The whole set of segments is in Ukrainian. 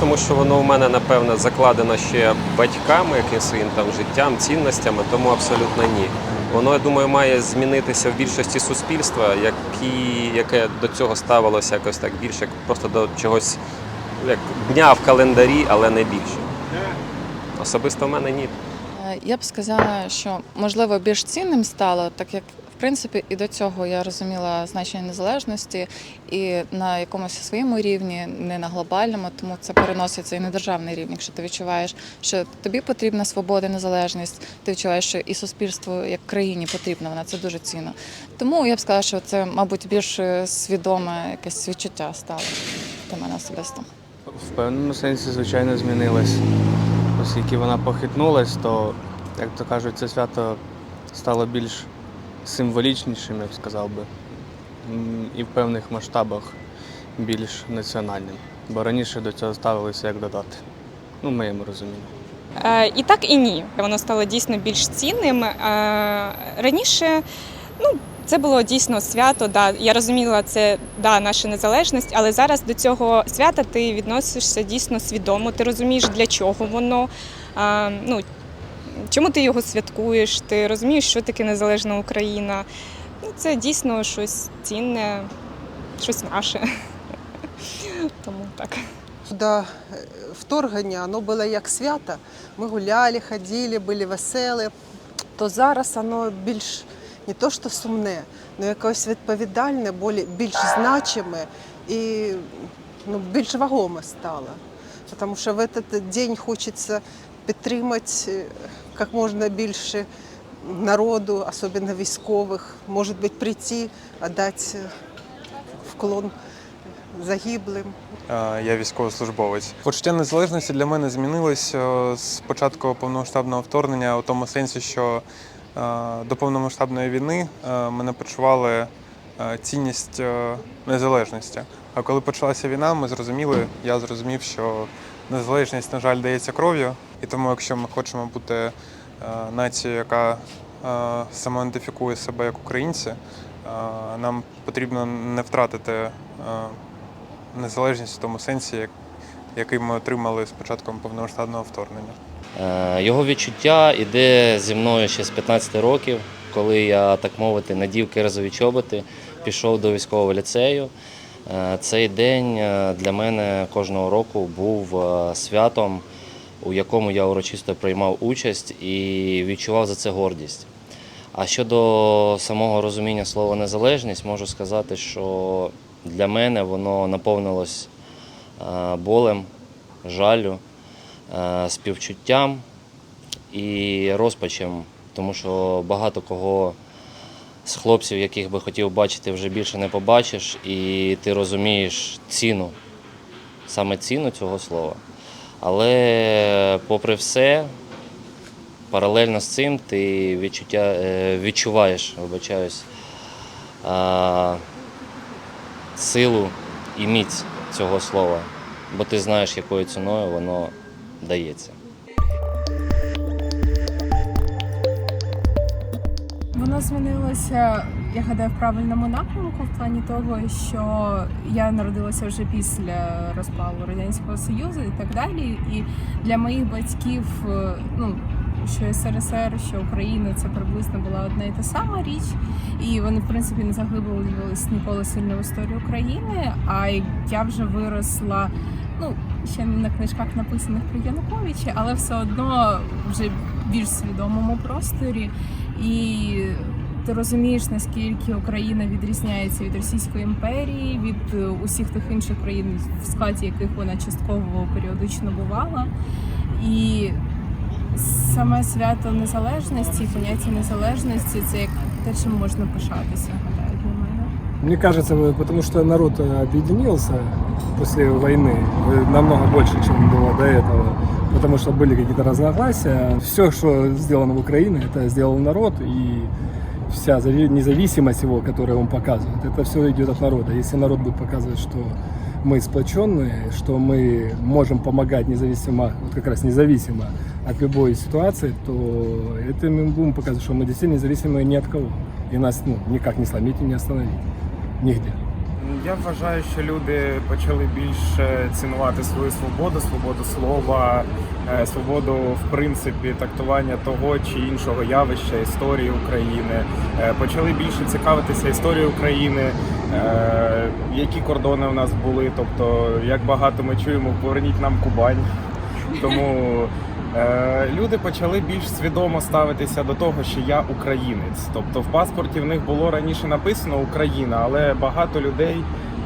тому що воно у мене напевно закладено ще батьками, якимось своїм там життям, цінностями, тому абсолютно ні. Воно, я думаю, має змінитися в більшості суспільства, які, яке до цього ставилося якось так більше, як просто до чогось як дня в календарі, але не більше. Особисто в мене ні. Е, Я б сказала, що можливо більш цінним стало, так як принципі і до цього я розуміла значення незалежності і на якомусь своєму рівні, не на глобальному, тому це переноситься і на державний рівень. Якщо ти відчуваєш, що тобі потрібна свобода, незалежність, ти відчуваєш, що і суспільству як країні потрібна вона це дуже цінно. Тому я б сказала, що це, мабуть, більш е, свідоме якесь відчуття стало для мене особисто. В певному сенсі, звичайно, змінилась. Оскільки вона похитнулась, то, як то кажуть, це свято стало більш символічнішим, я б сказав би, і в певних масштабах більш національним. Бо раніше до цього ставилися як додати. Ну, в моєму розумінні. Е, І так, і ні. Воно стало дійсно більш цінним. Е, Раніше ну, це було дійсно свято. Да. Я розуміла, це да, наша незалежність, але зараз до цього свята ти відносишся дійсно свідомо. Ти розумієш, для чого воно. е, Ну, Чому ти його святкуєш? Ти розумієш, що таке незалежна Україна. Ну, це дійсно щось цінне, щось наше. Тому так. До е, вторгнення воно було як свято. Ми гуляли, ходили, були веселі. То зараз воно більш не то, що сумне, але якось відповідальне, більш значиме і ну, більш вагоме стало. Тому що в этот день хочеться підтримати е, як можна більше народу, особливо військових, може бути прийти, віддати е, вклон загиблим. Я військовослужбовець. Почуття незалежності для мене змінилось е, з початку повномасштабного вторгнення у тому сенсі, що до повномасштабної війни е, ми не почували цінність незалежності. А коли почалася війна, ми зрозуміли, я зрозумів, що незалежність, на жаль, дається кров'ю. І тому, якщо ми хочемо бути е, нацією, яка е, самоідентифікує себе як українці, е, нам потрібно не втратити незалежність в тому сенсі, який ми отримали з початком повномасштабного вторгнення. Його відчуття іде зі мною ще з 15 років, коли я, так мовити, надів кирзові чоботи, пішов до військового ліцею. Цей день для мене кожного року був святом, у якому я урочисто приймав участь і відчував за це гордість. А щодо самого розуміння слова незалежність, можу сказати, що для мене воно наповнилось е, болем, жалю, е, співчуттям і розпачем, тому що багато кого з хлопців, яких би хотів бачити, вже більше не побачиш, і ти розумієш ціну, саме ціну цього слова. Але попри все, паралельно з цим ти відчуття, е, відчуваєш, вибачаюсь, а, силу і міць цього слова, бо ти знаєш, якою ціною воно дається. Воно змінилося, я гадаю, в правильному напрямку в плані того, що я народилася вже після розпалу радянського союзу і так далі. І для моїх батьків, е, ну що СРСР, що Україна, це приблизно була одна і та сама річ. І вони, в принципі, не заглиблювалися ніколи сильно в історію України. А я вже виросла. Ну, ще не на книжках написаних про Януковича, але все одно вже в більш свідомому просторі. І ти розумієш, наскільки Україна відрізняється від Російської імперії, від е, усіх тих інших країн, в складі яких вона частково періодично бувала. І саме свято незалежності, поняття незалежності це як те, чим можна пишатися, гадаю, для мене. Мне кажется, э, потому что народ э, объединился после войны э, намного больше, чем было до этого. Потому что были какие-то разногласия. Все, что сделано в Украине, это сделал народ. И вся зави- независимость его, которую он показывает, это все идет от народа. Если народ будет показывать, что мы сплоченные, что мы можем помогать независимо, вот как раз независимо от любой ситуации, то это мы будем показывать, что мы действительно независимы ни от кого. И нас ну, никак не сломить и не остановить. Нигде. Я вважаю, що люди почали більше цінувати свою свободу, свободу слова, е, свободу в принципі трактування того чи іншого явища, історії України. Е, Почали більше цікавитися історією України, е, які кордони у нас були. Тобто, як багато ми чуємо, поверніть нам Кубань. Тому люди почали більш свідомо ставитися до того, що я українець. Тобто в паспорті в них було раніше написано Україна, але багато людей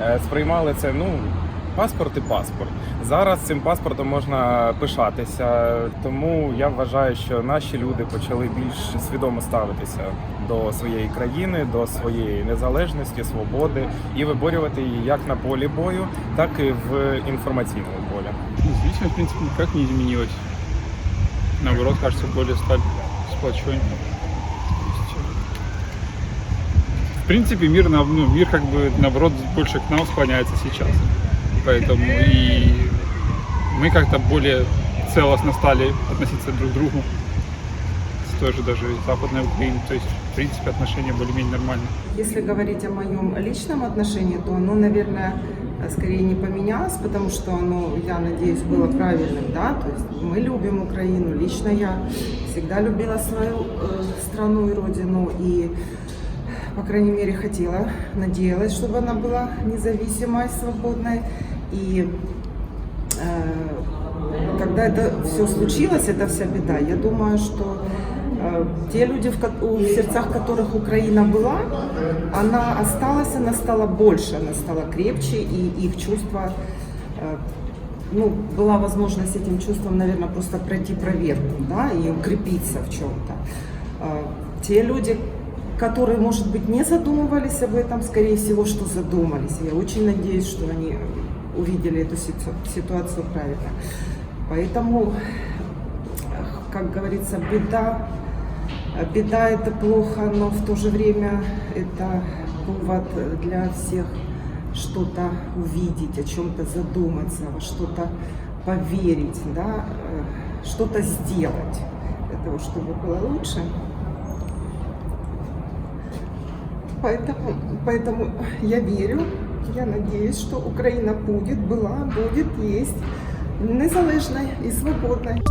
е, сприймали це ну. Паспорт і паспорт. Зараз цим паспортом можна пишатися, тому я вважаю, що наші люди почали більш свідомо ставитися до своєї країни, до своєї незалежності, свободи і виборювати її як на полі бою, так і в інформаційному полі. Действительно, в принципе, никак не изменилось. Наоборот, кажется, более стали сплоченнее. Э, В принципе, мир, ну, мир как бы наоборот больше к нам склоняется сейчас. Поэтому и мы как-то более целостно стали относиться друг к другу с той же даже Западной Украиной. То есть, в принципе, отношения более-менее нормальные. Если говорить о моем личном отношении, то оно, наверное, скорее не поменялось, потому что оно, я надеюсь, было правильным, да, то есть мы любим Украину, лично я всегда любила свою э, страну и родину, и, по крайней мере, хотела, надеялась, чтобы она была независимой, свободной, и э, когда это все случилось, это вся беда, я думаю, что э, те люди, в, сердцах которых Украина была, она осталась, она стала больше, она стала крепче, и их чувства, э, ну, была возможность этим чувством, наверное, просто пройти проверку, да, и укрепиться в чем-то. Э, Те люди, которые, может быть, не задумывались об этом, скорее всего, что задумались. Я очень надеюсь, что они увидели эту ситу- ситуацию правильно. Поэтому, как говорится, беда Беда это плохо, но в то же время это повод для всех что-то увидеть, о чем-то задуматься, во что-то поверить, да, э, что-то сделать для того, чтобы было лучше. Поэтому, поэтому я верю, я надеюсь, что Украина будет, была, будет, есть незалежной и свободной.